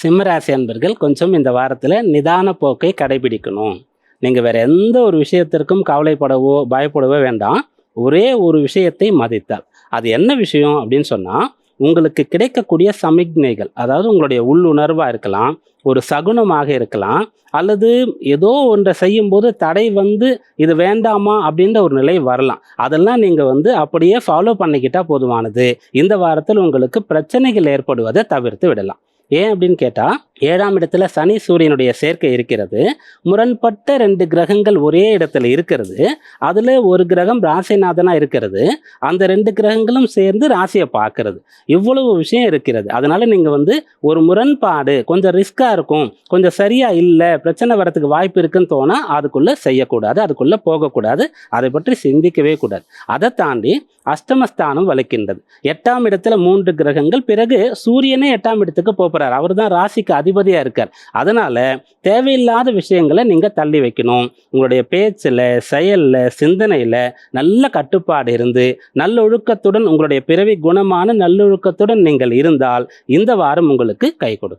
சிம்மராசி அன்பர்கள் கொஞ்சம் இந்த வாரத்தில் நிதான போக்கை கடைபிடிக்கணும். நீங்கள் வேறு எந்த ஒரு விஷயத்திற்கும் கவலைப்படவோ பயப்படவோ வேண்டாம். ஒரே ஒரு விஷயத்தை மதித்தால். அது என்ன விஷயம் அப்படின்னு சொன்னால் உங்களுக்கு கிடைக்கக்கூடிய சமிக்ஞைகள் அதாவது உங்களுடைய உள்ளுணர்வாக இருக்கலாம் ஒரு சகுனமாக இருக்கலாம் அல்லது ஏதோ ஒன்றை செய்யும்போது தடை வந்து இது வேண்டாமா அப்படின்ற ஒரு நிலை வரலாம். அதெல்லாம் நீங்கள் வந்து அப்படியே ஃபாலோ பண்ணிக்கிட்டால் போதுமானது. இந்த வாரத்தில் உங்களுக்கு பிரச்சனைகள் ஏற்படுவதை தவிர்த்து விடலாம். ஏன் அப்படின்னு கேட்டால் ஏழாம் இடத்துல சனி சூரியனுடைய சேர்க்கை இருக்கிறது. முரண்பட்ட ரெண்டு கிரகங்கள் ஒரே இடத்துல இருக்கிறது. அதில் ஒரு கிரகம் ராசிநாதனாக இருக்கிறது. அந்த ரெண்டு கிரகங்களும் சேர்ந்து ராசியை பார்க்கறது. இவ்வளவு விஷயம் இருக்கிறது. அதனால் நீங்கள் வந்து ஒரு முரண்பாடு கொஞ்சம் ரிஸ்க்காக இருக்கும் கொஞ்சம் சரியாக இல்லை பிரச்சனை வரத்துக்கு வாய்ப்பு இருக்குன்னு தோணால் அதுக்குள்ளே செய்யக்கூடாது அதுக்குள்ளே போகக்கூடாது அதை பற்றி சிந்திக்கவே கூடாது. அதை தாண்டி அஷ்டமஸ்தானம் வலிக்கின்றது. எட்டாம் இடத்துல மூன்று கிரகங்கள் பிறகு சூரியனே எட்டாம் இடத்துக்கு போகிறார் அவர் தான் ராசிக்கு அதிபதியாக இருக்கார். அதனால தேவையில்லாத விஷயங்களை நீங்கள் தள்ளி வைக்கணும். உங்களுடைய பேச்சில் செயலில் சிந்தனையில் நல்ல கட்டுப்பாடு இருந்து நல்லொழுக்கத்துடன் உங்களுடைய பிறவி குணமான நல்லொழுக்கத்துடன் நீங்கள் இருந்தால் இந்த வாரம் உங்களுக்கு கை கொடுக்கும்.